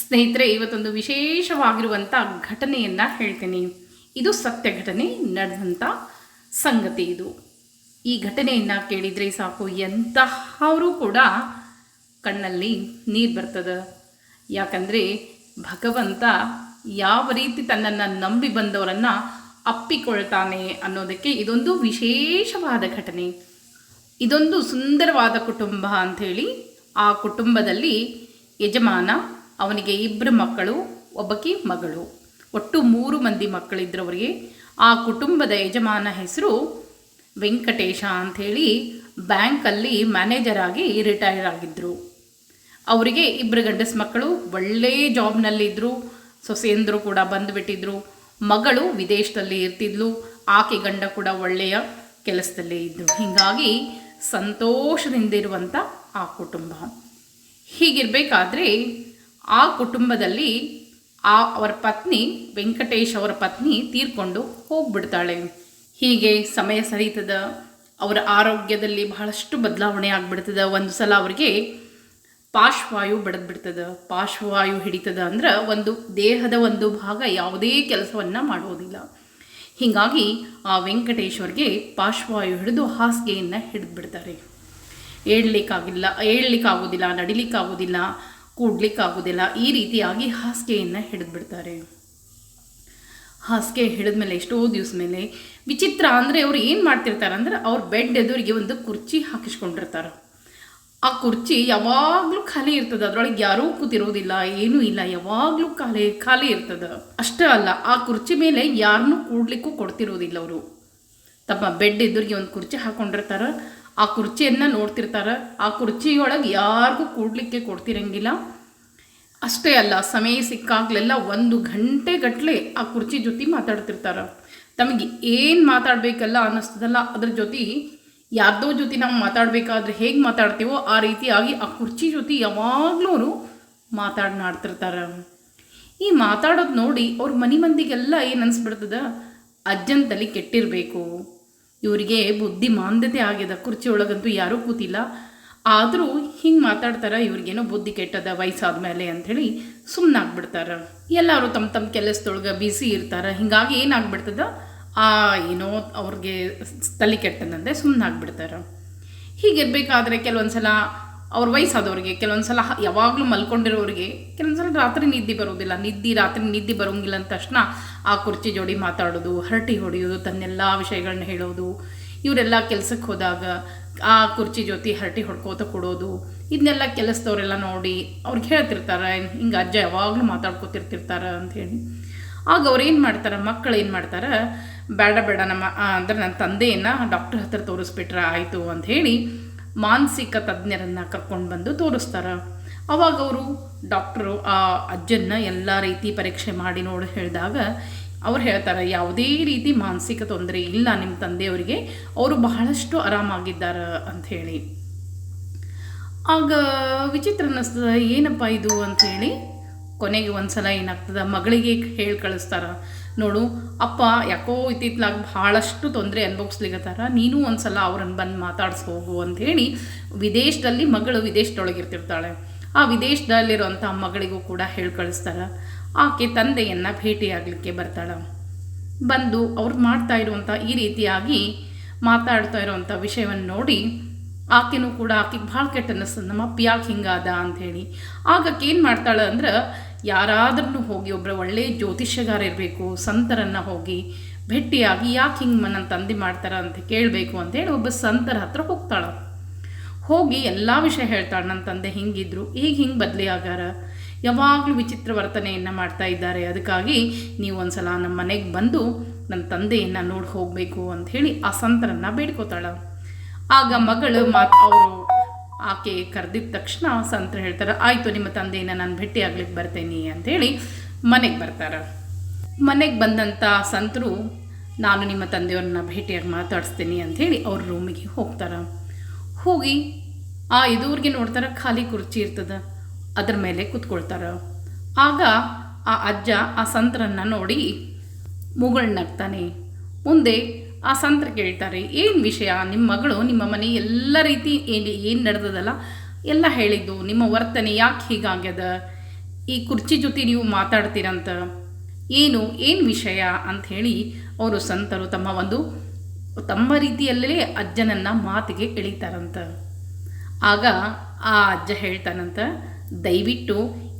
ಸ್ನೇಹಿತರೆ, ಇವತ್ತೊಂದು ವಿಶೇಷವಾಗಿರುವಂಥ ಘಟನೆಯನ್ನು ಹೇಳ್ತೀನಿ. ಇದು ಸತ್ಯ ಘಟನೆ ನಡೆದಂಥ ಸಂಗತಿ ಇದು. ಈ ಘಟನೆಯನ್ನು ಕೇಳಿದರೆ ಸಾಕು, ಎಂತಹವರು ಕೂಡ ಕಣ್ಣಲ್ಲಿ ನೀರು ಬರ್ತದೆ. ಯಾಕಂದರೆ ಭಗವಂತ ಯಾವ ರೀತಿ ತನ್ನನ್ನು ನಂಬಿ ಬಂದವರನ್ನು ಅಪ್ಪಿಕೊಳ್ತಾನೆ ಅನ್ನೋದಕ್ಕೆ ಇದೊಂದು ವಿಶೇಷವಾದ ಘಟನೆ. ಇದೊಂದು ಸುಂದರವಾದ ಕುಟುಂಬ ಅಂಥೇಳಿ ಆ ಕುಟುಂಬದಲ್ಲಿ ಯಜಮಾನ ಅವನಿಗೆ ಇಬ್ಬರು ಮಕ್ಕಳು, ಒಬ್ಬಕಿ ಮಗಳು. ಒಟ್ಟು ಮೂರು ಮಂದಿ ಮಕ್ಕಳಿದ್ರು ಅವರಿಗೆ ಆ ಕುಟುಂಬದ ಯಜಮಾನ ಹೆಸರು ವೆಂಕಟೇಶ ಅಂಥೇಳಿ ಬ್ಯಾಂಕಲ್ಲಿ ಮ್ಯಾನೇಜರ್ ಆಗಿ ರಿಟೈರ್ ಆಗಿದ್ದರು ಅವರಿಗೆ ಇಬ್ಬರು ಗಂಡಸ ಮಕ್ಕಳು, ಒಳ್ಳೆ ಜಾಬ್ನಲ್ಲಿದ್ದರು ಸೊಸೆಯಂದರು ಕೂಡ ಬಂದುಬಿಟ್ಟಿದ್ರು. ಮಗಳು ವಿದೇಶದಲ್ಲಿ ಇರ್ತಿದ್ಲು, ಆಕೆ ಗಂಡ ಕೂಡ ಒಳ್ಳೆಯ ಕೆಲಸದಲ್ಲೇ ಇದ್ದರು ಹೀಗಾಗಿ ಸಂತೋಷದಿಂದಿರುವಂಥ ಆ ಕುಟುಂಬ. ಹೀಗಿರಬೇಕಾದ್ರೆ ಆ ಕುಟುಂಬದಲ್ಲಿ ಆ ಅವರ ಪತ್ನಿ ವೆಂಕಟೇಶ್ ಅವರ ಪತ್ನಿ ತೀರ್ಕೊಂಡು ಹೋಗ್ಬಿಡ್ತಾಳೆ. ಹೀಗೆ ಸಮಯ ಸರಿತದ ಅವರ ಆರೋಗ್ಯದಲ್ಲಿ ಬಹಳಷ್ಟು ಬದಲಾವಣೆ ಆಗ್ಬಿಡ್ತದ. ಒಂದು ಸಲ ಅವರಿಗೆ ಪಾರ್ಶ್ವಾಯು ಬಡದ್ಬಿಡ್ತದೆ. ಪಾರ್ಶ್ವವಾಯು ಹಿಡಿತದ ಅಂದ್ರೆ ಒಂದು ದೇಹದ ಒಂದು ಭಾಗ ಯಾವುದೇ ಕೆಲಸವನ್ನು ಮಾಡೋದಿಲ್ಲ. ಹೀಗಾಗಿ ಆ ವೆಂಕಟೇಶ್ವರ್ಗೆ ಪಾರ್ಶ್ವವಾಯು ಹಿಡಿದು ಹಾಸಿಗೆಯನ್ನು ಹಿಡಿದ್ಬಿಡ್ತಾರೆ. ಏಳ್ಲಿಕ್ಕಾಗಿಲ್ಲ, ಏಳ್ಲಿಕ್ಕಾಗೋದಿಲ್ಲ, ನಡಿಲಿಕ್ಕಾಗೋದಿಲ್ಲ. ಕೂಡ್ಲಿಕ್ಕಾಗೋದಿಲ್ಲ ಈ ರೀತಿಯಾಗಿ ಹಾಸಿಗೆಯನ್ನು ಹಿಡಿದ್ಬಿಡ್ತಾರೆ. ಹಾಸಿಗೆ ಹಿಡಿದ್ಮೇಲೆ ಎಷ್ಟೋ ದಿವಸ ಮೇಲೆ ವಿಚಿತ್ರ ಅಂದರೆ ಅವ್ರು ಏನು ಮಾಡ್ತಿರ್ತಾರೆ ಅಂದ್ರೆ ಅವ್ರ ಬೆಡ್ ಎದುರಿಗೆ ಒಂದು ಕುರ್ಚಿ ಹಾಕಿಸ್ಕೊಂಡಿರ್ತಾರೆ. ಆ ಕುರ್ಚಿ ಯಾವಾಗಲೂ ಖಾಲಿ ಇರ್ತದೆ. ಅದರೊಳಗೆ ಯಾರೂ ಕೂತಿರೋದಿಲ್ಲ, ಏನೂ ಇಲ್ಲ. ಯಾವಾಗಲೂ ಖಾಲಿ ಖಾಲಿ ಇರ್ತದೆ. ಅಷ್ಟೇ ಅಲ್ಲ, ಆ ಕುರ್ಚಿ ಮೇಲೆ ಯಾರನ್ನೂ ಕೂಡ್ಲಿಕ್ಕೂ ಕೊಡ್ತಿರೋದಿಲ್ಲ ಅವರು. ತಮ್ಮ ಬೆಡ್ ಎದುರಿಗೆ ಒಂದು ಕುರ್ಚಿ ಹಾಕೊಂಡಿರ್ತಾರೆ. ಆ ಕುರ್ಚಿಯನ್ನು ನೋಡ್ತಿರ್ತಾರೆ. ಆ ಕುರ್ಚಿಯೊಳಗೆ ಯಾರಿಗೂ ಕೂಡಲಿಕ್ಕೆ ಕೊಡ್ತಿರಂಗಿಲ್ಲ. ಅಷ್ಟೇ ಅಲ್ಲ, ಸಮಯ ಸಿಕ್ಕಾಗ್ಲೆಲ್ಲ ಒಂದು ಗಂಟೆ ಗಟ್ಟಲೆ ಆ ಕುರ್ಚಿ ಜೊತೆ ಮಾತಾಡ್ತಿರ್ತಾರೆ. ತಮಗೆ ಏನು ಮಾತಾಡಬೇಕಲ್ಲ ಅನ್ನಿಸ್ತದಲ್ಲ, ಅದ್ರ ಜೊತೆ ಯಾರ್ದೋ ಜೊತೆ ನಾವು ಮಾತಾಡಬೇಕಾದ್ರೆ ಹೇಗೆ ಮಾತಾಡ್ತೀವೋ ಆ ರೀತಿಯಾಗಿ ಆ ಕುರ್ಚಿ ಜೊತೆ ಯಾವಾಗಲೂ ಅವರು ಮಾತಾಡ್ನಾಡ್ತಿರ್ತಾರೆ ಈ ಮಾತಾಡೋದು ನೋಡಿ ಅವ್ರ ಮನೆ ಮಂದಿಗೆಲ್ಲ ಏನು ಅನಿಸ್ಬಿಡ್ತದ? ಅಜ್ಜನ ತಲೆ ಕೆಟ್ಟಿರಬೇಕು. ಇವರಿಗೆ ಬುದ್ಧಿ ಮಾಂದ್ಯತೆ ಆಗ್ಯದ, ಕುರ್ಚಿ ಒಳಗಂತೂ ಯಾರೂ ಕೂತಿಲ್ಲ. ಆದರೂ ಹಿಂಗೆ ಮಾತಾಡ್ತಾರೆ, ಇವ್ರಿಗೇನೋ ಬುದ್ಧಿ ಕೆಟ್ಟದ ವಯಸ್ಸಾದ ಮೇಲೆ ಅಂಥೇಳಿ ಸುಮ್ಮನಾಗ್ಬಿಡ್ತಾರೆ ಎಲ್ಲರೂ ತಮ್ಮ ತಮ್ಮ ಕೆಲಸದೊಳಗೆ ಬಿಸಿ ಇರ್ತಾರೆ. ಹಿಂಗಾಗಿ ಏನಾಗ್ಬಿಡ್ತದ? ಆ, ಏನೋ ಅವ್ರಿಗೆ ತಲೆ ಕೆಟ್ಟದಂತೆ ಸುಮ್ಮನಾಗ್ಬಿಡ್ತಾರೆ ಹೀಗಿರ್ಬೇಕಾದ್ರೆ ಕೆಲವೊಂದು ಸಲ ಅವ್ರ ವಯಸ್ಸಾದವ್ರಿಗೆ ಕೆಲವೊಂದು ಸಲ ಯಾವಾಗಲೂ ಮಲ್ಕೊಂಡಿರೋರಿಗೆ ಕೆಲವೊಂದು ಸಲ ರಾತ್ರಿ ನಿದ್ದೆ ಬರೋದಿಲ್ಲ. ನಿದ್ದೆ, ರಾತ್ರಿ ನಿದ್ದೆ ಬರೋಂಗಿಲ್ಲ ಅಂದ ತಕ್ಷಣ ಆ ಕುರ್ಚಿ ಜೋಡಿ ಮಾತಾಡೋದು, ಹರಟಿ ಹೊಡೆಯೋದು, ತನ್ನೆಲ್ಲ ವಿಷಯಗಳನ್ನ ಹೇಳೋದು, ಇವರೆಲ್ಲ ಕೆಲಸಕ್ಕೆ ಹೋದಾಗ ಆ ಕುರ್ಚಿ ಜೊತೆ ಹರಟಿ ಹೊಡ್ಕೋತ ಕೊಡೋದು ಇದನ್ನೆಲ್ಲ ಕೆಲಸದವರೆಲ್ಲ ನೋಡಿ ಅವ್ರಿಗೆ ಹೇಳ್ತಿರ್ತಾರೆ, ಹಿಂಗೆ ಅಜ್ಜ ಯಾವಾಗಲೂ ಮಾತಾಡ್ಕೊತಿರ್ತಿರ್ತಾರೆ ಅಂಥೇಳಿ ಆಗ ಅವ್ರು ಏನು ಮಾಡ್ತಾರೆ ಮಕ್ಕಳು ಏನು ಮಾಡ್ತಾರೆ, ಬೇಡ ಬೇಡ, ನಮ್ಮ ಅಂದರೆ ನನ್ನ ತಂದೆಯನ್ನು ಡಾಕ್ಟರ್ ಹತ್ರ ತೋರಿಸ್ಬಿಟ್ರೆ ಆಯಿತು ಅಂಥೇಳಿ ಮಾನಸಿಕ ತಜ್ಞರನ್ನು ಕರ್ಕೊಂಡು ಬಂದು ತೋರಿಸ್ತಾರೆ. ಅವಾಗ ಅವರು ಡಾಕ್ಟ್ರು, ಆ ಅಜ್ಜನ್ನ ಎಲ್ಲ ರೀತಿ ಪರೀಕ್ಷೆ ಮಾಡಿ ನೋಡಿ ಹೇಳಿದಾಗ ಅವ್ರು ಹೇಳ್ತಾರೆ, ಯಾವುದೇ ರೀತಿ ಮಾನಸಿಕ ತೊಂದರೆ ಇಲ್ಲ ನಿಮ್ಮ ತಂದೆಯವರಿಗೆ, ಅವರು ಬಹಳಷ್ಟು ಆರಾಮಾಗಿದ್ದಾರೆ ಅಂಥೇಳಿ ಆಗ ವಿಚಿತ್ರ ಅನ್ನಿಸ್ತದೆ, ಏನಪ್ಪ ಇದು? ಅಂಥೇಳಿ ಕೊನೆಗೆ ಒಂದು ಸಲ ಏನಾಗ್ತದೆ? ಮಗಳಿಗೆ ಹೇಳಿ ಕಳಿಸ್ತಾರ. ನೋಡು, ಅಪ್ಪ ಯಾಕೋ ಇತ್ತಿತ್ಲಾಗ ಭಾಳಷ್ಟು ತೊಂದರೆ ಅನುಭವಿಸ್ಲಿಗತ್ತಾರ ನೀನು ಒಂದು ಸಲ ಅವ್ರನ್ನ ಬಂದು ಮಾತಾಡ್ಸಿ ಹೋಗು ಅಂಥೇಳಿ ವಿದೇಶದಲ್ಲಿ ಮಗಳು ವಿದೇಶದೊಳಗಿರ್ತಿರ್ತಾಳೆ. ಆ ವಿದೇಶದಲ್ಲಿರುವಂಥ ಮಗಳಿಗೂ ಕೂಡ ಹೇಳಿ ಕಳಿಸ್ತಾರೆ ಆಕೆ ತಂದೆಯನ್ನು ಭೇಟಿಯಾಗಲಿಕ್ಕೆ ಬರ್ತಾಳೆ. ಬಂದು ಅವ್ರು ಮಾಡ್ತಾ ಇರುವಂಥ ಈ ರೀತಿಯಾಗಿ ಮಾತಾಡ್ತಾ ಇರುವಂಥ ವಿಷಯವನ್ನು ನೋಡಿ ಆಕೆನೂ ಕೂಡ, ಆಕೆಗೆ ಭಾಳ ಕೆಟ್ಟ ಅನ್ನಿಸ್ತದೆ ನಮ್ಮ ಅಪ್ಪ ಯಾಕೆ ಹಿಂಗಾದ? ಅಂಥೇಳಿ. ಆಗಕ್ಕೆ ಏನು ಮಾಡ್ತಾಳೆ ಅಂದ್ರೆ ಯಾರಾದ್ರೂ ಹೋಗಿ ಒಬ್ಬರ ಒಳ್ಳೆಯ ಜ್ಯೋತಿಷ್ಯಗಾರ ಇರಬೇಕು, ಸಂತರನ್ನು ಹೋಗಿ ಭೇಟಿಯಾಗಿ ಯಾಕೆ ಹಿಂಗೆ ನನ್ನ ತಂದೆ ಮಾಡ್ತಾರ ಅಂತ ಕೇಳಬೇಕು ಅಂತೇಳಿ ಒಬ್ಬ ಸಂತರ ಹತ್ರ ಹೋಗ್ತಾಳೆ. ಹೋಗಿ ಎಲ್ಲ ವಿಷಯ ಹೇಳ್ತಾಳೆ ನನ್ನ ತಂದೆ ಹಿಂಗಿದ್ರು, ಈಗ ಹಿಂಗೆ ಬದಲಿ ಆಗಾರ ಯಾವಾಗಲೂ ವಿಚಿತ್ರ ವರ್ತನೆಯನ್ನು ಮಾಡ್ತಾ ಇದ್ದಾರೆ, ಅದಕ್ಕಾಗಿ ನೀವು ಒಂದು ಸಲ ನಮ್ಮ ಮನೆಗೆ ಬಂದು ನನ್ನ ತಂದೆಯನ್ನು ನೋಡಿ ಹೋಗಬೇಕು ಅಂಥೇಳಿ ಆ ಸಂತರನ್ನು ಬೇಡ್ಕೋತಾಳೆ. ಆಗ ಮಗಳು ಮಾತು ಅವರು ಆಕೆ ಕರೆದಿದ್ದ ತಕ್ಷಣ ಸಂತ ಹೇಳ್ತಾರೆ, ಆಯಿತು, ನಿಮ್ಮ ತಂದೆಯನ್ನು ನಾನು ಭೇಟಿ ಆಗ್ಲಿಕ್ಕೆ ಬರ್ತೇನೆ ಅಂಥೇಳಿ ಮನೆಗೆ ಬರ್ತಾರೆ. ಮನೆಗೆ ಬಂದಂಥ ಸಂತರು, ನಾನು ನಿಮ್ಮ ತಂದೆಯವ್ರನ್ನ ಭೇಟಿಯಾಗಿ ಮಾತಾಡಿಸ್ತೀನಿ ಅಂಥೇಳಿ ಅವ್ರ ರೂಮಿಗೆ ಹೋಗ್ತಾರೆ. ಹೋಗಿ ಆ ಎದುರಿಗೆ ನೋಡ್ತಾರೆ ಖಾಲಿ ಕುರ್ಚಿ ಇರ್ತದೆ, ಅದ್ರ ಮೇಲೆ ಕೂತ್ಕೊಳ್ತಾರೆ. ಆಗ ಆ ಅಜ್ಜ ಆ ಸಂತರನ್ನು ನೋಡಿ ಮುಗುಳ್ನಗ್ತಾನೆ. ಮುಂದೆ ಆ ಸಂತ್ರ ಕೇಳ್ತಾರೆ, ಏನು ವಿಷಯ? ನಿಮ್ಮ ಮಗಳು ನಿಮ್ಮ ಮನೆ ಎಲ್ಲ ರೀತಿ ಏನು ಏನು ನಡೆದದಲ್ಲ? ಎಲ್ಲ ಹೇಳಿದ್ದು, ನಿಮ್ಮ ವರ್ತನೆ ಯಾಕೆ ಹೀಗಾಗ್ಯದ? ಈ ಕುರ್ಚಿ ಜೊತೆ ನೀವು ಮಾತಾಡ್ತೀರಂತ? ಏನು ಏನು ವಿಷಯ? ಅಂತ ಹೇಳಿ ಅವರು ಸಂತರು ತಮ್ಮ ಒಂದು, ತಮ್ಮ ರೀತಿಯಲ್ಲೇ ಅಜ್ಜನನ್ನು ಮಾತಿಗೆ ಎಳಿತಾರಂತ. ಆಗ ಆ ಅಜ್ಜ ಹೇಳ್ತಾನಂತ, ದಯವಿಟ್ಟು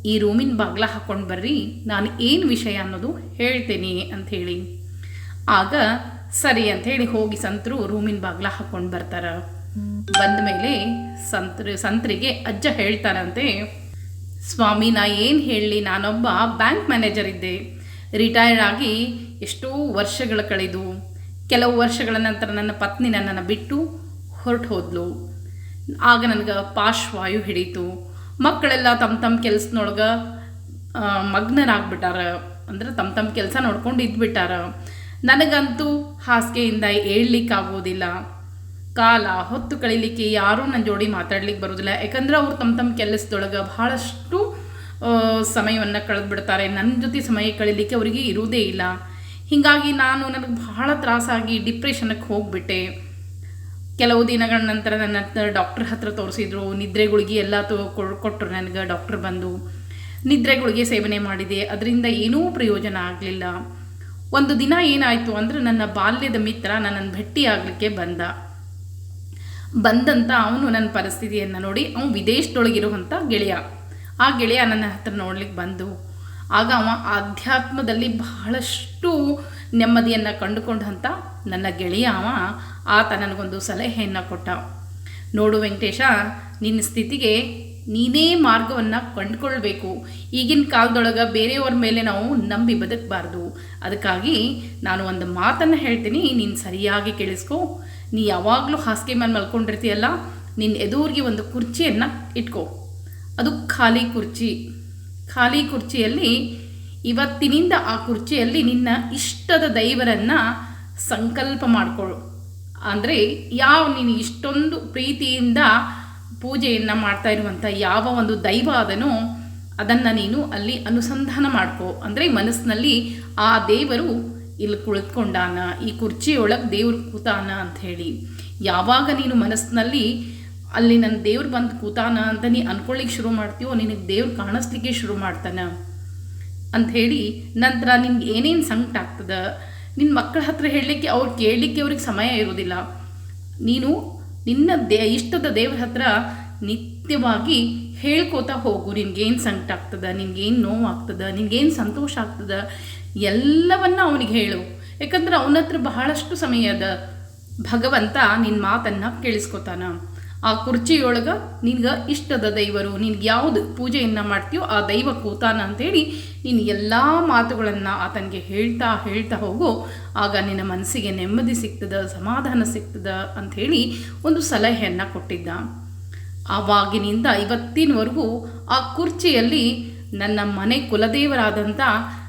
ಈ ರೂಮಿನ ಬಾಗ್ಲ ಹಾಕ್ಕೊಂಡು ಬರ್ರಿ, ನಾನು ಏನು ವಿಷಯ ಅನ್ನೋದು ಹೇಳ್ತೇನೆ ಅಂಥೇಳಿ ಆಗ ಸರಿ ಅಂತ ಹೇಳಿ ಹೋಗಿ ಸಂತರು ರೂಮಿನ ಬಾಗ್ಲ ಹಾಕೊಂಡು ಬರ್ತಾರ. ಬಂದ ಮೇಲೆ ಸಂತ್ರ, ಸಂತರಿಗೆ ಅಜ್ಜ ಹೇಳ್ತಾರಂತೆ ಸ್ವಾಮಿ, ನಾ ಏನು ಹೇಳಲಿ? ನಾನೊಬ್ಬ ಬ್ಯಾಂಕ್ ಮ್ಯಾನೇಜರ್ ಇದ್ದೆ. ರಿಟೈರ್ಡ್ ಆಗಿ ಎಷ್ಟೋ ವರ್ಷಗಳ ಕಳೆದು, ಕೆಲವು ವರ್ಷಗಳ ನಂತರ ನನ್ನ ಪತ್ನಿ ನನ್ನನ್ನು ಬಿಟ್ಟು ಹೊರಟು ಹೋದ್ಲು. ಆಗ ನನಗೆ ಪಾರ್ಶ್ವಾಯು ಹಿಡೀತು. ಮಕ್ಕಳೆಲ್ಲ ತಮ್ಮ ತಮ್ಮ ಕೆಲಸದೊಳಗೆ ಮಗ್ನರಾಗ್ಬಿಟ್ಟಾರ. ಅಂದ್ರೆ ತಮ್ಮ ತಮ್ಮ ಕೆಲಸ ನೋಡ್ಕೊಂಡು ಇದ್ಬಿಟ್ಟಾರ. ನನಗಂತೂ ಹಾಸಿಗೆಯಿಂದ ಏಳ್ಲಿಕ್ಕಾಗೋದಿಲ್ಲ ಕಾಲ ಹೊತ್ತು ಕಳೀಲಿಕ್ಕೆ ಯಾರೂ ನನ್ನ ಜೋಡಿ ಮಾತಾಡ್ಲಿಕ್ಕೆ ಬರೋದಿಲ್ಲ. ಯಾಕಂದ್ರೆ ಅವ್ರು ತಮ್ಮ ತಮ್ಮ ಕೆಲಸದೊಳಗೆ ಬಹಳಷ್ಟು ಸಮಯವನ್ನು ಕಳೆದ್ಬಿಡ್ತಾರೆ. ನನ್ನ ಜೊತೆ ಸಮಯ ಕಳೀಲಿಕ್ಕೆ ಅವರಿಗೆ ಇರುವುದೇ ಇಲ್ಲ. ಹೀಗಾಗಿ ನಾನು ನನಗೆ ಬಹಳ ತ್ರಾಸಾಗಿ ಡಿಪ್ರೆಷನ್ಗೆ ಹೋಗಿಬಿಟ್ಟೆ. ಕೆಲವು ದಿನಗಳ ನಂತರ ನನ್ನ ಡಾಕ್ಟ್ರ್ ಹತ್ರ ತೋರಿಸಿದ್ರು. ನಿದ್ರೆ ಗುಳಿಗೆ ಎಲ್ಲ ತೋ ಕೊಟ್ಟರು ನನಗೆ ಡಾಕ್ಟ್ರ್ ಬಂದು. ನಿದ್ರೆ ಗುಳಿಗೆ ಸೇವನೆ ಮಾಡಿದೆ. ಅದರಿಂದ ಏನೂ ಪ್ರಯೋಜನ ಆಗಲಿಲ್ಲ. ಒಂದು ದಿನ ಏನಾಯಿತು ಅಂದರೆ ನನ್ನ ಬಾಲ್ಯದ ಮಿತ್ರ ನನ್ನನ್ನು ಭೇಟಿ ಆಗಲಿಕ್ಕೆ ಬಂದ. ಬಂದಂತ ಅವನು ನನ್ನ ಪರಿಸ್ಥಿತಿಯನ್ನು ನೋಡಿ, ಅವನು ವಿದೇಶದೊಳಗಿರುವಂಥ ಗೆಳೆಯ. ಆ ಗೆಳೆಯ ನನ್ನ ಹತ್ರ ನೋಡ್ಲಿಕ್ಕೆ ಬಂದು, ಆಗ ಅವ ಆಧ್ಯಾತ್ಮದಲ್ಲಿ ಬಹಳಷ್ಟು ನೆಮ್ಮದಿಯನ್ನು ಕಂಡುಕೊಂಡಂಥ ನನ್ನ ಗೆಳೆಯ ಅವ, ಆತ ನನಗೊಂದು ಸಲಹೆಯನ್ನು ಕೊಟ್ಟ. ನೋಡು ವೆಂಕಟೇಶ, ನಿನ್ನ ಸ್ಥಿತಿಗೆ ನೀನೇ ಮಾರ್ಗವನ್ನು ಕಂಡುಕೊಳ್ಬೇಕು. ಈಗಿನ ಕಾಲದೊಳಗೆ ಬೇರೆಯವ್ರ ಮೇಲೆ ನಾವು ನಂಬಿ ಬದುಕಬಾರ್ದು. ಅದಕ್ಕಾಗಿ ನಾನು ಒಂದು ಮಾತನ್ನು ಹೇಳ್ತೀನಿ, ನೀನು ಸರಿಯಾಗಿ ಕೇಳಿಸ್ಕೊ. ನೀ ಯಾವಾಗಲೂ ಹಾಸಿಗೆ ಮೇಲೆ ಮಲ್ಕೊಂಡಿರ್ತೀಯಲ್ಲ ನಿನ್ನ ಎದುರಿಗೆ ಒಂದು ಕುರ್ಚಿಯನ್ನು ಇಟ್ಕೋ. ಅದು ಖಾಲಿ ಕುರ್ಚಿ. ಖಾಲಿ ಕುರ್ಚಿಯಲ್ಲಿ, ಇವತ್ತಿನಿಂದ ಆ ಕುರ್ಚಿಯಲ್ಲಿ ನಿನ್ನ ಇಷ್ಟದ ದೈವರನ್ನು ಸಂಕಲ್ಪ ಮಾಡಿಕೊಳ್ಳು ಅಂದರೆ ಯಾವ ನೀನು ಇಷ್ಟೊಂದು ಪ್ರೀತಿಯಿಂದ ಪೂಜೆಯನ್ನು ಮಾಡ್ತಾ ಇರುವಂಥ ಯಾವ ಒಂದು ದೈವ ಅದನೋ ಅದನ್ನು ನೀನು ಅಲ್ಲಿ ಅನುಸಂಧಾನ ಮಾಡ್ಕೋ. ಅಂದರೆ ಮನಸ್ಸಿನಲ್ಲಿ ಆ ದೇವರು ಇಲ್ಲಿ ಕುಳಿತುಕೊಂಡಾನ, ಈ ಕುರ್ಚಿಯೊಳಗೆ ದೇವ್ರು ಕೂತಾನ ಹೇಳಿ. ಯಾವಾಗ ನೀನು ಮನಸ್ಸಿನಲ್ಲಿ ಅಲ್ಲಿ ನನ್ನ ದೇವ್ರು ಬಂದು ಕೂತಾನ ಅಂತ ನೀ ಅನ್ಕೊಳ್ಳಿಕ್ಕೆ ಶುರು ಮಾಡ್ತೀವೋ ನಿನಗೆ ದೇವ್ರು ಕಾಣಿಸ್ಲಿಕ್ಕೆ ಶುರು ಮಾಡ್ತಾನೆ ಅಂಥೇಳಿ ನಂತರ ನಿನ್ಗೆ ಏನೇನು ಸಂಕಟ ಆಗ್ತದೆ ನಿನ್ನ ಮಕ್ಕಳ ಹತ್ರ ಹೇಳಲಿಕ್ಕೆ ಅವ್ರು ಕೇಳಲಿಕ್ಕೆ ಅವ್ರಿಗೆ ಸಮಯ ಇರೋದಿಲ್ಲ. ನೀನು ನಿನ್ನ ದೇ, ಇಷ್ಟದ ದೇವ್ರ ಹತ್ರ ನಿತ್ಯವಾಗಿ ಹೇಳ್ಕೋತಾ ಹೋಗು. ನಿನ್ಗೇನು ಸಂಕಟ ಆಗ್ತದೆ ನಿನ್ಗೇನು ನೋವು ಆಗ್ತದ ನಿನ್ಗೇನು ಸಂತೋಷ ಆಗ್ತದ, ಎಲ್ಲವನ್ನ ಅವನಿಗೆ ಹೇಳು. ಯಾಕಂದ್ರೆ ಅವನ ಹತ್ರ ಬಹಳಷ್ಟು ಸಮಯ ಅದ. ಭಗವಂತ ನಿನ್ನ ಮಾತನ್ನು ಕೇಳಿಸ್ಕೊತಾನ. ಆ ಕುರ್ಚಿಯೊಳಗೆ ನಿನ್ಗೆ ಇಷ್ಟದ ದೈವರು, ನಿನ್ಗೆ ಯಾವುದು ಪೂಜೆಯನ್ನು ಮಾಡ್ತೀಯೋ ಆ ದೈವ ಕೂತಾನ ಅಂತೇಳಿ ನೀನು ಎಲ್ಲ ಮಾತುಗಳನ್ನು ಆತನಿಗೆ ಹೇಳ್ತಾ ಹೇಳ್ತಾ ಹೋಗು. ಆಗ ನಿನ್ನ ಮನಸ್ಸಿಗೆ ನೆಮ್ಮದಿ ಸಿಗ್ತದ, ಸಮಾಧಾನ ಸಿಗ್ತದ ಅಂಥೇಳಿ ಒಂದು ಸಲಹೆಯನ್ನು ಕೊಟ್ಟಿದ್ದ. ಆವಾಗಿನಿಂದ ಇವತ್ತಿನವರೆಗೂ ಆ ಕುರ್ಚಿಯಲ್ಲಿ ನನ್ನ ಮನೆ ಕುಲದೇವರಾದಂಥ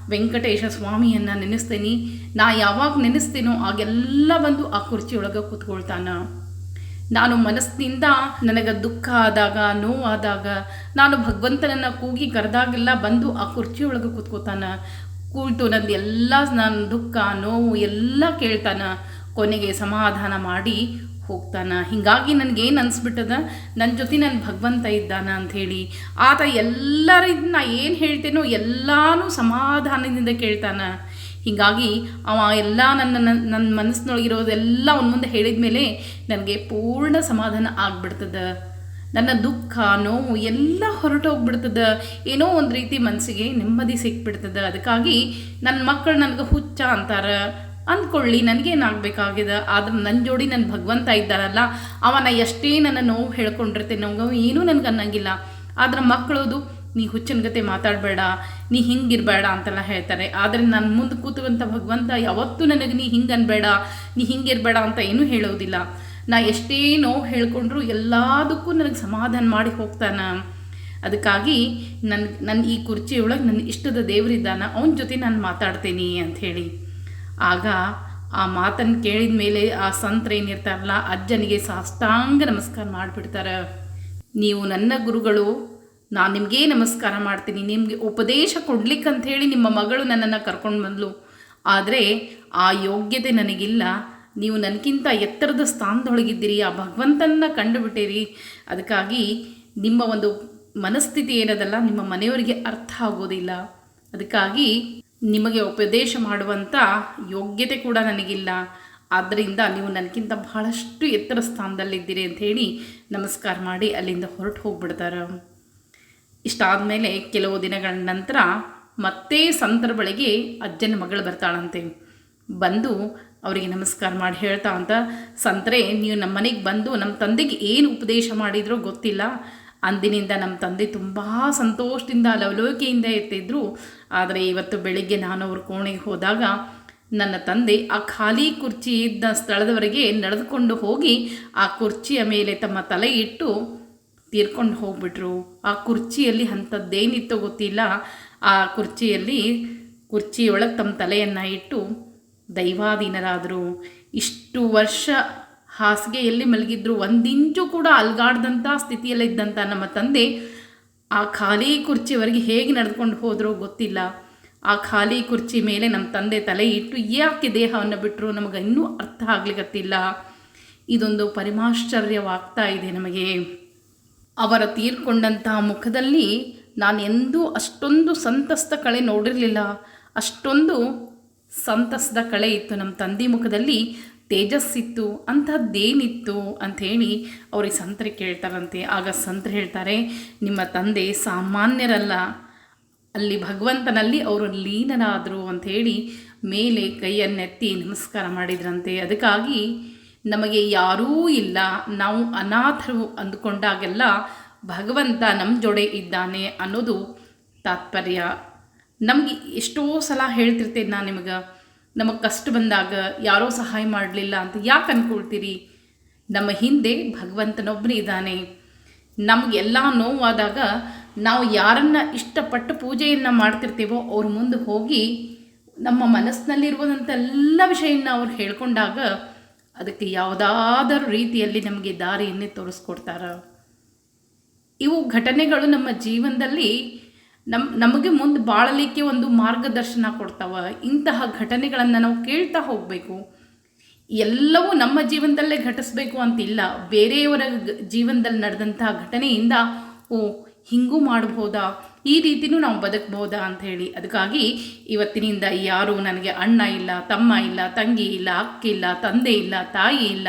ವೆಂಕಟೇಶ ಸ್ವಾಮಿಯನ್ನು ನೆನೆಸ್ತೀನಿ. ನಾ ಯಾವಾಗ ನೆನೆಸ್ತೀನೋ, ಆಗೆಲ್ಲ ಬಂದು ಆ ಕುರ್ಚಿಯೊಳಗೆ ಕೂತ್ಕೊಳ್ತಾನ. ನಾನು ಮನಸ್ಸಿನಿಂದ ನನಗೆ ದುಃಖ ಆದಾಗ, ನೋವಾದಾಗ, ನಾನು ಭಗವಂತನನ್ನು ಕೂಗಿ ಕರೆದಾಗೆಲ್ಲ ಬಂದು ಆ ಕುರ್ಚಿ ಒಳಗೆ ಕೂತ್ಕೋತಾನ. ಕೂತು ನಂದು ಎಲ್ಲ ನನ್ನ ದುಃಖ, ನೋವು ಎಲ್ಲ ಕೇಳ್ತಾನ. ಕೊನೆಗೆ ಸಮಾಧಾನ ಮಾಡಿ ಹೋಗ್ತಾನ. ಹೀಗಾಗಿ ನನಗೇನು ಅನಿಸ್ಬಿಟ್ಟದ? ನನ್ನ ಜೊತೆ ನನ್ನ ಭಗವಂತ ಇದ್ದಾನ ಅಂಥೇಳಿ ಆತ ಎಲ್ಲರಿಂದ ಏನು ಹೇಳ್ತೇನೋ ಎಲ್ಲನೂ ಸಮಾಧಾನದಿಂದ ಕೇಳ್ತಾನ. ಹೀಗಾಗಿ ಅವ ಎಲ್ಲ ನನ್ನ ನನ್ನ ಮನಸ್ಸಿನೊಳಗಿರೋದೆಲ್ಲ ಅವನ ಮುಂದೆ ಹೇಳಿದ ಮೇಲೆ ನನಗೆ ಪೂರ್ಣ ಸಮಾಧಾನ ಆಗ್ಬಿಡ್ತದೆ. ನನ್ನ ದುಃಖ, ನೋವು ಎಲ್ಲ ಹೊರಟೋಗ್ಬಿಡ್ತದ. ಏನೋ ಒಂದು ರೀತಿ ಮನಸ್ಸಿಗೆ ನೆಮ್ಮದಿ ಸಿಕ್ಬಿಡ್ತದ. ಅದಕ್ಕಾಗಿ ನನ್ನ ಮಕ್ಕಳು ನನಗೆ ಹುಚ್ಚ ಅಂತಾರೆ. ಅಂದ್ಕೊಳ್ಳಿ ನನಗೇನಾಗಬೇಕಾಗಿದೆ ಆದ್ರೆ ನನ್ನ ಜೋಡಿ ನನ್ನ ಭಗವಂತ ಇದ್ದಾರಲ್ಲ ಅವನ ಎಷ್ಟೇ ನನ್ನ ನೋವು ಹೇಳ್ಕೊಂಡಿರ್ತೇನೆ ನೋವು ಏನೂ ನನಗೆ ಅನ್ನಂಗಿಲ್ಲ. ಆದ್ರೆ ಮಕ್ಕಳದು ನೀ ಹುಚ್ಚನ ಗತೆ ಮಾತಾಡಬೇಡ, ನೀ ಹಿಂಗಿರಬೇಡ ಅಂತೆಲ್ಲ ಹೇಳ್ತಾರೆ. ಆದರೆ ನನ್ನ ಮುಂದೆ ಕೂತುವಂಥ ಭಗವಂತ ಯಾವತ್ತೂ ನನಗೆ ನೀ ಹಿಂಗೆ ಅನ್ಬೇಡ ನೀ ಹಿಂಗಿರಬೇಡ ಅಂತ ಏನೂ ಹೇಳೋದಿಲ್ಲ. ನಾ ಎಷ್ಟೇ ನೋವು ಹೇಳ್ಕೊಂಡ್ರು ಎಲ್ಲದಕ್ಕೂ ನನಗೆ ಸಮಾಧಾನ ಮಾಡಿ ಹೋಗ್ತಾನೆ. ಅದಕ್ಕಾಗಿ ನನ್ನ ನನ್ನ ಈ ಕುರ್ಚಿಯೊಳಗೆ ನನ್ನ ಇಷ್ಟದ ದೇವರಿದ್ದಾನ, ಅವನ ಜೊತೆ ನಾನು ಮಾತಾಡ್ತೀನಿ ಅಂಥೇಳಿ ಆಗ ಆ ಮಾತನ್ನು ಕೇಳಿದ ಮೇಲೆ ಆ ಸಂತ್ರ ಏನಿರ್ತಾರಲ್ಲ, ಅಜ್ಜನಿಗೆ ಸಾಷ್ಟಾಂಗ ನಮಸ್ಕಾರ ಮಾಡಿಬಿಡ್ತಾರೆ. ನೀವು ನನ್ನ ಗುರುಗಳು ನಾನು ನಿಮಗೇ ನಮಸ್ಕಾರ ಮಾಡ್ತೀನಿ. ನಿಮಗೆ ಉಪದೇಶ ಕೊಡ್ಲಿಕ್ಕೆ ಹೇಳಿ ನಿಮ್ಮ ಮಗಳು ನನ್ನನ್ನು ಕರ್ಕೊಂಡು ಬಂದಳು ಆದರೆ ಆ ಯೋಗ್ಯತೆ ನನಗಿಲ್ಲ. ನೀವು ನನಗಿಂತ ಎತ್ತರದ ಸ್ಥಾನದೊಳಗಿದ್ದೀರಿ. ಆ ಭಗವಂತನ ಕಂಡುಬಿಟ್ಟಿರಿ. ಅದಕ್ಕಾಗಿ ನಿಮ್ಮ ಒಂದು ಮನಸ್ಥಿತಿ ಏನದಲ್ಲ, ನಿಮ್ಮ ಮನೆಯವರಿಗೆ ಅರ್ಥ ಆಗೋದಿಲ್ಲ. ಅದಕ್ಕಾಗಿ ನಿಮಗೆ ಉಪದೇಶ ಮಾಡುವಂಥ ಯೋಗ್ಯತೆ ಕೂಡ ನನಗಿಲ್ಲ. ಆದ್ದರಿಂದ ನೀವು ನನಗಿಂತ ಬಹಳಷ್ಟು ಎತ್ತರ ಸ್ಥಾನದಲ್ಲಿದ್ದೀರಿ ಹೇಳಿ ನಮಸ್ಕಾರ ಮಾಡಿ ಅಲ್ಲಿಂದ ಹೊರಟು ಹೋಗ್ಬಿಡ್ತಾರೆ. ಇಷ್ಟಾದಮೇಲೆ ಕೆಲವು ದಿನಗಳ ನಂತರ ಮತ್ತೆ ಸಂತರ ಬಳಿಗೆ ಅಜ್ಜನ ಮಗಳು ಬರ್ತಾಳಂತೆ. ಬಂದು ಅವರಿಗೆ ನಮಸ್ಕಾರ ಮಾಡಿ ಹೇಳ್ತಾ ಅಂತ, ಸಂತರೆ, ನೀವು ನಮ್ಮ ಮನೆಗೆ ಬಂದು ನಮ್ಮ ತಂದೆಗೆ ಏನು ಉಪದೇಶ ಮಾಡಿದ್ರೋ ಗೊತ್ತಿಲ್ಲ. ಅಂದಿನಿಂದ ನಮ್ಮ ತಂದೆ ತುಂಬ ಸಂತೋಷದಿಂದ ಲವಲೋಕೆಯಿಂದ ಇರ್ತಿದ್ರು ಆದರೆ ಇವತ್ತು ಬೆಳಿಗ್ಗೆ ನಾನು ಅವ್ರ ಕೋಣೆಗೆ ಹೋದಾಗ ನನ್ನ ತಂದೆ ಆ ಖಾಲಿ ಕುರ್ಚಿ ಇದ್ದ ಸ್ಥಳದವರೆಗೆ ನಡೆದುಕೊಂಡು ಹೋಗಿ ಆ ಕುರ್ಚಿಯ ಮೇಲೆ ತಮ್ಮ ತಲೆ ಇಟ್ಟು ತೀರ್ಕೊಂಡು ಹೋಗ್ಬಿಟ್ರು. ಆ ಕುರ್ಚಿಯಲ್ಲಿ ಅಂಥದ್ದೇನಿತ್ತೋ ಗೊತ್ತಿಲ್ಲ. ಆ ಕುರ್ಚಿಯಲ್ಲಿ ಕುರ್ಚಿಯೊಳಗೆ ತಮ್ಮ ತಲೆಯನ್ನು ಇಟ್ಟು ದೈವಾಧೀನರಾದರು. ಇಷ್ಟು ವರ್ಷ ಹಾಸಿಗೆಯಲ್ಲಿ ಮಲಗಿದ್ರು. ಒಂದಿಂಚು ಕೂಡ ಅಲ್ಗಾಡ್ದಂಥ ಸ್ಥಿತಿಯಲ್ಲಿದ್ದಂಥ ನಮ್ಮ ತಂದೆ ಆ ಖಾಲಿ ಕುರ್ಚಿವರೆಗೆ ಹೇಗೆ ನಡೆದುಕೊಂಡು ಹೋದರೂ ಗೊತ್ತಿಲ್ಲ. ಆ ಖಾಲಿ ಕುರ್ಚಿ ಮೇಲೆ ನಮ್ಮ ತಂದೆ ತಲೆ ಇಟ್ಟು ಯಾಕೆ ದೇಹವನ್ನು ಬಿಟ್ಟರು ನಮಗೆ ಇನ್ನೂ ಅರ್ಥ ಆಗ್ಲಿಕ್ಕತ್ತಿಲ್ಲ ಇದೊಂದು ಪರಿಮಾಶ್ಚರ್ಯವಾಗ್ತಾ ಇದೆ ನಮಗೆ. ಅವರ ತೀರ್ಕೊಂಡಂತಹ ಮುಖದಲ್ಲಿ ನಾನು ಎಂದೂ ಅಷ್ಟೊಂದು ಸಂತಸ್ತ ಕಳೆ ನೋಡಿರಲಿಲ್ಲ. ಅಷ್ಟೊಂದು ಸಂತಸದ ಕಳೆ ಇತ್ತು ನಮ್ಮ ತಂದೆ ಮುಖದಲ್ಲಿ. ತೇಜಸ್ಸಿತ್ತು, ಅಂಥದ್ದೇನಿತ್ತು ಅಂಥೇಳಿ ಅವ್ರಿಗೆ ಸಂತರಿ ಕೇಳ್ತಾರಂತೆ. ಆಗ ಸಂತರು ಹೇಳ್ತಾರೆ, ನಿಮ್ಮ ತಂದೆ ಸಾಮಾನ್ಯರಲ್ಲ, ಅಲ್ಲಿ ಭಗವಂತನಲ್ಲಿ ಅವರು ಲೀನರಾದರು ಅಂಥೇಳಿ ಮೇಲೆ ಕೈಯನ್ನೆತ್ತಿ ನಮಸ್ಕಾರ ಮಾಡಿದ್ರಂತೆ. ಅದಕ್ಕಾಗಿ ನಮಗೆ ಯಾರೂ ಇಲ್ಲ. ನಾವು ಅನಾಥರು ಅಂದುಕೊಂಡಾಗೆಲ್ಲ ಭಗವಂತ ನಮ್ಮ ಜೊಡೆ ಇದ್ದಾನೆ ಅನ್ನೋದು ತಾತ್ಪರ್ಯ. ನಮಗೆ ಎಷ್ಟೋ ಸಲ ಹೇಳ್ತಿರ್ತೇನೆ ನಾನು ನಿಮಗೆ, ನಮಗೆ ಕಷ್ಟ ಬಂದಾಗ ಯಾರೋ ಸಹಾಯ ಮಾಡಲಿಲ್ಲ ಅಂತ ಯಾಕೆ ಅಂದ್ಕೊಳ್ತೀರಿ ನಮ್ಮ ಹಿಂದೆ ಭಗವಂತನೊಬ್ಬನೇ ಇದ್ದಾನೆ. ನಮಗೆಲ್ಲ ನೋವಾದಾಗ ನಾವು ಯಾರನ್ನ ಇಷ್ಟಪಟ್ಟು ಪೂಜೆಯನ್ನು ಮಾಡ್ತಿರ್ತೀವೋ ಅವ್ರ ಮುಂದೆ ಹೋಗಿ ನಮ್ಮ ಮನಸ್ಸಿನಲ್ಲಿರುವಂಥ ಎಲ್ಲ ವಿಷಯನ ಅವ್ರು ಹೇಳ್ಕೊಂಡಾಗ ಅದಕ್ಕೆ ಯಾವುದಾದರೂ ರೀತಿಯಲ್ಲಿ ನಮಗೆ ದಾರಿಯನ್ನೇ ತೋರಿಸ್ಕೊಡ್ತಾರ. ಇವು ಘಟನೆಗಳು ನಮ್ಮ ಜೀವನದಲ್ಲಿ ನಮ್ಮ ನಮಗೆ ಮುಂದೆ ಬಾಳಲಿಕ್ಕೆ ಒಂದು ಮಾರ್ಗದರ್ಶನ ಕೊಡ್ತಾವ. ಇಂತಹ ಘಟನೆಗಳನ್ನು ನಾವು ಕೇಳ್ತಾ ಹೋಗಬೇಕು. ಎಲ್ಲವೂ ನಮ್ಮ ಜೀವನದಲ್ಲೇ ಘಟಿಸ್ಬೇಕು ಅಂತಿಲ್ಲ. ಬೇರೆಯವರ ಜೀವನದಲ್ಲಿ ನಡೆದಂತಹ ಘಟನೆಯಿಂದ, ಓ, ಹಿಂಗೂ ಮಾಡ್ಬೋದಾ? ಈ ರೀತಿನೂ ನಾವು ಬದುಕ್ಬೋದಾ ಅಂತ ಹೇಳಿ. ಅದಕ್ಕಾಗಿ ಇವತ್ತಿನಿಂದ ಯಾರು ನನಗೆ ಅಣ್ಣ ಇಲ್ಲ, ತಮ್ಮ ಇಲ್ಲ, ತಂಗಿ ಇಲ್ಲ ಅಕ್ಕಿಲ್ಲ ತಂದೆ ಇಲ್ಲ, ತಾಯಿ ಇಲ್ಲ.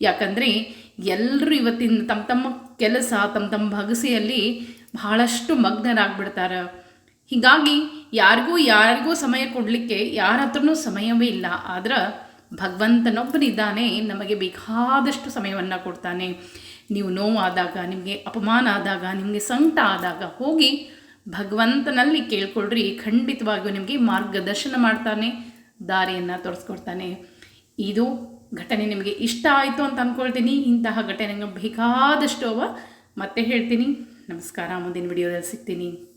ಯಾಕಂದರೆ ಎಲ್ಲರೂ ಇವತ್ತಿನ ತಮ್ಮ ತಮ್ಮ ಕೆಲಸ, ತಮ್ಮ ತಮ್ಮ ಭಗಸೆಯಲ್ಲಿ ಬಹಳಷ್ಟು ಮಗ್ನರಾಗ್ಬಿಡ್ತಾರೆ. ಹೀಗಾಗಿ ಯಾರಿಗೂ ಯಾರಿಗೂ ಸಮಯ ಕೊಡಲಿಕ್ಕೆ ಯಾರ ಹತ್ರನೂ ಸಮಯವೇ ಇಲ್ಲ. ಆದ್ರೆ ಭಗವಂತನೊಬ್ಬನಿದ್ದಾನೆ, ನಮಗೆ ಬೇಕಾದಷ್ಟು ಸಮಯವನ್ನು ಕೊಡ್ತಾನೆ. ನೀವು ನೋವಾದಾಗ, ನಿಮಗೆ ಅಪಮಾನ ಆದಾಗ, ನಿಮಗೆ ಸಂಕಟ ಆದಾಗ ಹೋಗಿ ಭಗವಂತನಲ್ಲಿ ಕೇಳ್ಕೊಳ್ರಿ. ಖಂಡಿತವಾಗಿಯೂ ನಿಮಗೆ ಮಾರ್ಗದರ್ಶನ ಮಾಡ್ತಾನೆ, ದಾರಿಯನ್ನು ತೋರಿಸ್ಕೊಡ್ತಾನೆ. ಇದು ಘಟನೆ ನಿಮಗೆ ಇಷ್ಟ ಆಯಿತು ಅಂತ ಅಂದ್ಕೊಳ್ತೀನಿ ಇಂತಹ ಘಟನೆ ಬೇಕಾದಷ್ಟು ಅವ ಮತ್ತೆ ಹೇಳ್ತೀನಿ. ನಮಸ್ಕಾರ, ಮುಂದಿನ ವಿಡಿಯೋದಲ್ಲಿ ಸಿಗ್ತೀನಿ.